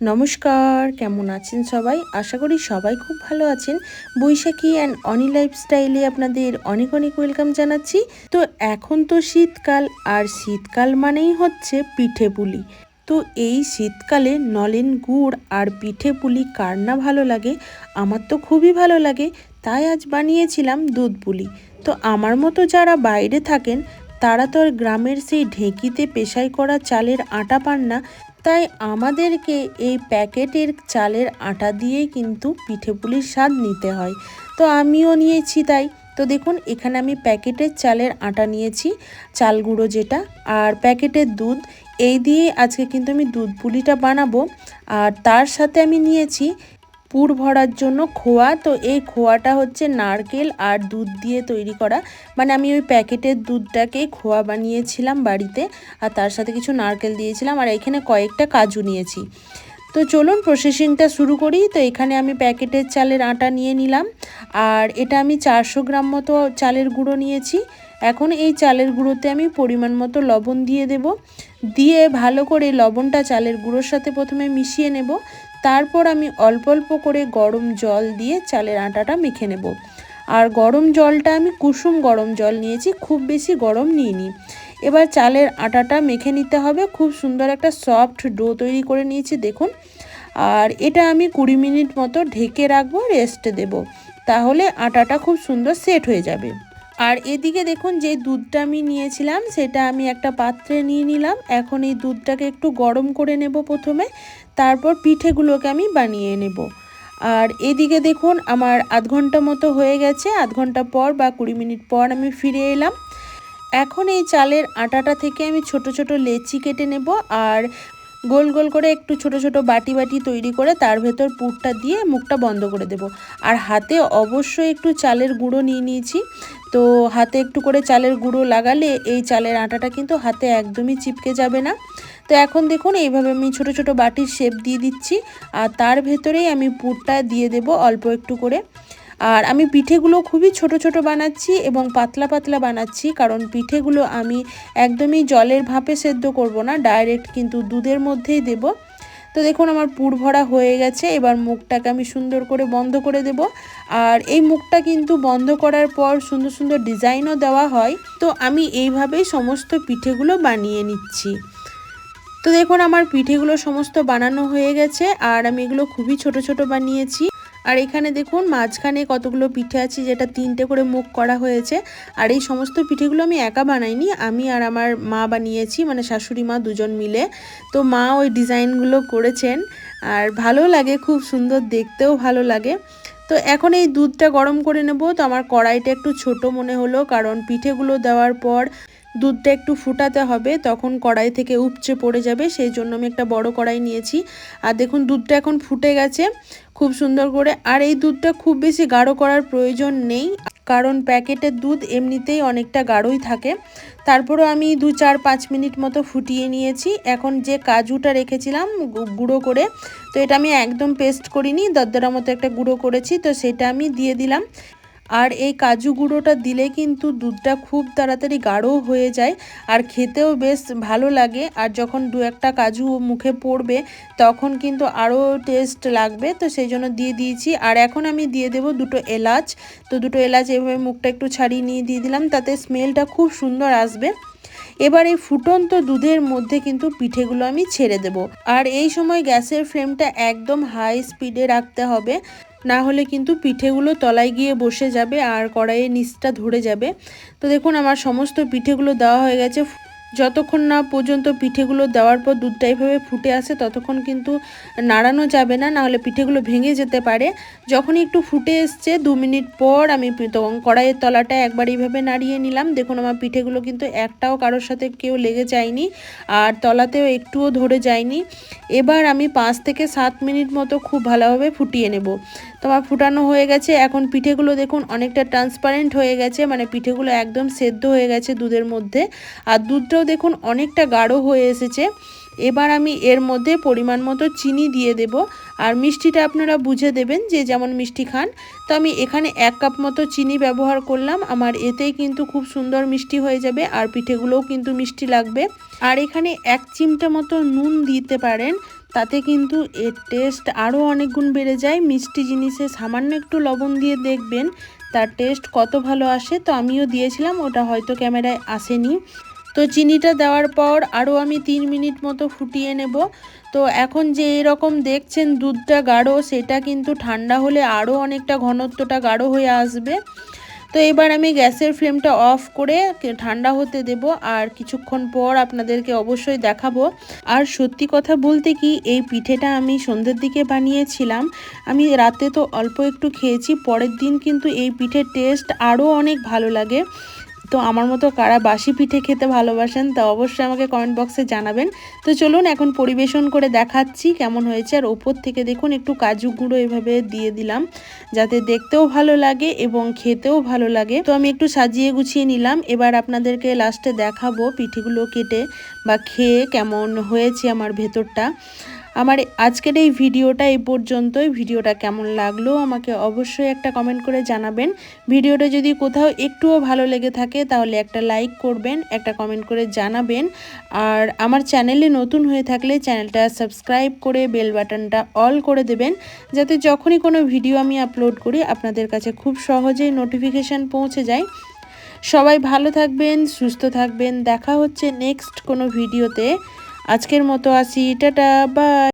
নমস্কার, কেমন আছেন সবাই? আশা করি সবাই খুব ভালো আছেন। বৈশাখী অ্যান্ড অনি লাইফস্টাইলে আপনাদের অনেক অনেক ওয়েলকাম জানাচ্ছি। তো এখন তো শীতকাল, আর শীতকাল মানেই হচ্ছে পিঠে পুলি। তো এই শীতকালে নলেন গুড় আর পিঠে পুলি কার না ভালো লাগে? আমার তো খুবই ভালো লাগে, তাই আজ বানিয়েছিলাম দুধ পুলি। তো আমার মতো যারা বাইরে থাকেন, তারা তো আর গ্রামের সেই ঢেঁকিতে পেশাই করা চালের আটা পান না তাই আমাদেরকে এই প্যাকেটের চালের আটা দিয়েই কিন্তু পিঠেপুলির স্বাদ নিতে হয়। তো আমিও নিয়েছি তাই। তো দেখুন, এখানে আমি প্যাকেটের চালের আটা নিয়েছি, চাল গুঁড়ো যেটা, আর প্যাকেটের দুধ। এই দিয়ে আজকে কিন্তু আমি দুধ পুলিটা বানাবো। আর তার সাথে আমি নিয়েছি পুর ভরার জন্য খোয়া। তো এই খোয়াটা হচ্ছে নারকেল আর দুধ দিয়ে তৈরি করা। মানে আমি ওই প্যাকেটের দুধটাকে খোয়া বানিয়েছিলাম বাড়িতে আর তার সাথে কিছু নারকেল দিয়েছিলাম আর এখানে কয়েকটা কাজু নিয়েছি। তো চলুন প্রসেসিংটা শুরু করি। তো এখানে আমি প্যাকেটের চালের আটা নিয়ে নিলাম আর এটা আমি চারশো গ্রাম মতো চালের গুঁড়ো নিয়েছি। এখন এই চালের গুঁড়োতে আমি পরিমাণ মতো লবণ দিয়ে দেব। দিয়ে ভালো করে লবণটা চালের গুঁড়োর সাথে প্রথমে মিশিয়ে নেব। তারপর আমি অল্প অল্প করে গরম জল দিয়ে চালের আটাটা মেখে নেব। আর গরম জলটা আমি কুসুম গরম জল নিয়েছি, খুব বেশি গরম নিইনি। এবার চালের আটাটা মেখে নিতে হবে, খুব সুন্দর একটা সফট ডো তৈরি করে নিয়েছি, দেখুন। আর এটা আমি কুড়ি মিনিট মতো ঢেকে রাখব, রেস্ট দেব। তাহলে আটাটা খুব সুন্দর সেট হয়ে যাবে। আর এদিকে দেখুন যে দুধটা আমি নিয়েছিলাম, সেটা আমি একটা পাত্রে নিয়ে নিলাম। এখন এই দুধটাকে একটু গরম করে নেব প্রথমে, তারপর পিঠেগুলোকে আমি বানিয়ে নেব। আর এদিকে দেখুন আমার আধ ঘণ্টা মতো হয়ে গেছে, আধ ঘণ্টা পর বা কুড়ি মিনিট পর আমি ফিরে এলাম। এখন এই চালের আটাটা থেকে আমি ছোট ছোট লেচি কেটে নেব, আর গোল গোল করে একটু ছোট ছোট বাটি বাটি তৈরি করে তার ভেতর পুরটা দিয়ে মুখটা বন্ধ করে দেব। আর হাতে অবশ্যই একটু চালের গুঁড়ো নিয়ে নিয়েছি। তো হাতে একটু করে চালের গুঁড়ো লাগালে এই চালের আটাটা কিন্তু হাতে একদমই চিপকে যাবে না। তো এখন দেখুন, এইভাবে আমি ছোট ছোট বাটির শেপ দিয়ে দিচ্ছি। আর তার ভেতরেই আমি পুরটা দিয়ে দেব অল্প একটু করে। আর আমি পিঠেগুলো খুবই ছোট ছোট বানাচ্ছি এবং পাতলা পাতলা বানাচ্ছি, কারণ পিঠেগুলো আমি একদমই জলের ভাপে সেদ্ধ করব না ডাইরেক্ট কিন্তু দুধের মধ্যেই দেব। তো দেখুন আমার পুর ভরা হয়ে গেছে, এবার মুখটাকে আমি সুন্দর করে বন্ধ করে দেব। আর এই মুখটা কিন্তু বন্ধ করার পর সুন্দর সুন্দর ডিজাইনও দেওয়া হয়, তো আমি এইভাবেই সমস্ত পিঠেগুলো বানিয়ে নিচ্ছি। তো দেখুন আমার পিঠেগুলো সমস্ত বানানো হয়ে গেছে, আর আমি এগুলো খুবই ছোট ছোট বানিয়েছি। আর এখানে দেখুন মাঝখানে কতগুলো পিঠে আছে যেটা তিনটে করে মুখ করা হয়েছে। আর এই সমস্ত পিঠেগুলো আমি একা বানাইনি, আমি আর আমার মা বানিয়েছি মানে শাশুড়ি মা দুজন মিলে। তো মা ওই ডিজাইনগুলো করেছেন আর ভালো লাগে, খুব সুন্দর দেখতেও ভালো লাগে। তো এখন এই দুধটা গরম করে নেব। তো আমার কড়াইটা একটু ছোট মনে হলো, কারণ পিঠেগুলো দেওয়ার পর দুধটা একটু ফুটাতে হবে, তখন কড়াই থেকে উপচে পড়ে যাবে, সেই জন্য আমি একটা বড় কড়াই নিয়েছি। আর দেখুন, দুধটা এখন ফুটে গেছে, খুব সুন্দর করে। আর এই দুধটা খুব বেশি গাঢ় করার প্রয়োজন নেই, কারণ প্যাকেটের দুধ এমনিতেই অনেকটা গাঢ়ই থাকে। তারপরও আমি দু চার পাঁচ মিনিট মতো ফুটিয়ে নিয়েছি। এখন যে কাজুটা রেখেছিলাম গুঁড়ো করে, তো এটা আমি একদম পেস্ট করিনি, দরদরা মতো একটা গুঁড়ো করেছি, তো সেটা আমি দিয়ে দিলাম। আর এই কাজু গুঁড়োটা দিলে কিন্তু দুধটা খুব তাড়াতাড়ি গাঢ় হয়ে যায় আর খেতেও বেশ ভালো লাগে। আর যখন দু একটা কাজু মুখে পড়বে, তখন কিন্তু আরও টেস্ট লাগবে। তো সেই জন্য দিয়ে দিয়েছি। আর এখন আমি দিয়ে দেব দুটো এলাচ। তো দুটো এলাচ এভাবে মুখটা একটু ছাড়িয়ে নিয়ে দিয়ে দিলাম, তাতে স্মেলটা খুব সুন্দর আসবে। এবার এই ফুটন্ত দুধের মধ্যে কিন্তু পিঠেগুলো আমি ছেড়ে দেব। আর এই সময় গ্যাসের ফ্লেমটা একদম হাই স্পিডে রাখতে হবে। না হলে কিন্তু পিঠেগুলো তলায় গিয়ে বসে যাবে আর কড়াইয়ের নিচটা ধরে যাবে। তো দেখুন, আমার সমস্ত পিঠেগুলো দেওয়া হয়ে গেছে। যতক্ষণ না পর্যন্ত পিঠেগুলো দেওয়ার পর দুধটা এইভাবে ফুটে আসে, ততক্ষণ কিন্তু নাড়ানো যাবে না নাহলে পিঠেগুলো ভেঙে যেতে পারে। যখনই একটু ফুটে এসছে, দু মিনিট পর আমি কড়াইয়ের তলাটা একবার এইভাবে নাড়িয়ে নিলাম। দেখুন, আমার পিঠেগুলো কিন্তু একটাও কারোর সাথে কেউ লেগে যায়নি আর তলাতেও একটুও ধরে যায়নি। এবার আমি পাঁচ থেকে সাত মিনিট মতো খুব ভালোভাবে ফুটিয়ে নেব। তোমার ফুটানো হয়ে গেছে। এখন পিঠেগুলো দেখুন অনেকটা ট্রান্সপারেন্ট হয়ে গেছে মানে পিঠেগুলো একদম সেদ্ধ হয়ে গেছে দুধের মধ্যে। আর দুধটাও দেখুন অনেকটা গাঢ় হয়ে এসেছে। এবার আমি এর মধ্যে পরিমাণ মতো চিনি দিয়ে দেব। আর মিষ্টিটা আপনারা বুঝে দেবেন যে যেমন মিষ্টি খান। তো আমি এখানে এক কাপ মতো চিনি ব্যবহার করলাম। আমার এতেই কিন্তু খুব সুন্দর মিষ্টি হয়ে যাবে আর পিঠেগুলোও কিন্তু মিষ্টি লাগবে। আর এখানে এক চিমটা মতো নুন দিতে পারেন। তাতে কিন্তু এর টেস্ট আরও অনেক গুণ বেড়ে যায়। মিষ্টি জিনিসে সামান্য একটু লবণ দিয়ে দেখবেন, তার টেস্ট কত ভালো আসে। তো আমিও দিয়েছিলাম, ওটা হয়তো ক্যামেরায় আসেনি। তো চিনিটা দেওয়ার পর আরও আমি তিন মিনিট মতো ফুটিয়ে নেব। তো এখন যে এরকম দেখছেন দুধটা গাঢ়, সেটা কিন্তু ঠান্ডা হলে আরও অনেকটা ঘনত্বটা গাঢ় হয়ে আসবে। তো এবার আমি গ্যাসের ফ্লেমটা অফ করে ঠান্ডা হতে দেব আর কিছুক্ষণ পর আপনাদেরকে অবশ্যই দেখাবো। আর সত্যি কথা বলতে কি, এই পিঠেটা আমি সন্ধ্যের দিকে বানিয়েছিলাম। আমি রাতে তো অল্প একটু খেয়েছি, পরের দিন কিন্তু এই পিঠের টেস্ট আরও অনেক ভালো লাগে। তো আমার মতো কারা বাসি পিঠে খেতে ভালোবাসেন, তা অবশ্যই আমাকে কমেন্ট বক্সে জানাবেন। তো চলুন এখন পরিবেশন করে দেখাচ্ছি কেমন হয়েছে, আর ওপর থেকে দেখুন একটু কাজু গুঁড়ো এভাবে দিয়ে দিলাম, যাতে দেখতেও ভালো লাগে এবং খেতেও ভালো লাগে। তো আমি একটু সাজিয়ে গুছিয়ে নিলাম, এবার আপনাদেরকে লাস্টে দেখাবো পিঠেগুলো কেটে বা খেয়ে কেমন হয়েছে আমার ভেতরটা। আমার আজকের এই ভিডিওটা এই পর্যন্তই। ভিডিওটা কেমন লাগল আমাকে অবশ্যই একটা কমেন্ট করে জানাবেন। ভিডিওটা যদি কোথাও একটুও ভালো লেগে থাকে তাহলে একটা লাইক করবেন, একটা কমেন্ট করে জানাবেন। আর আমার চ্যানেলে নতুন হয়ে থাকলে চ্যানেলটা সাবস্ক্রাইব করে বেল বাটনটা অল করে দেবেন। যাতে যখনই কোনো ভিডিও আমি আপলোড করি আপনাদের কাছে খুব সহজেই নোটিফিকেশান পৌঁছে যায়। সবাই ভালো থাকবেন, সুস্থ থাকবেন। দেখা হচ্ছে নেক্সট কোনো ভিডিওতে আজকের মতো আসি, টাটা বাই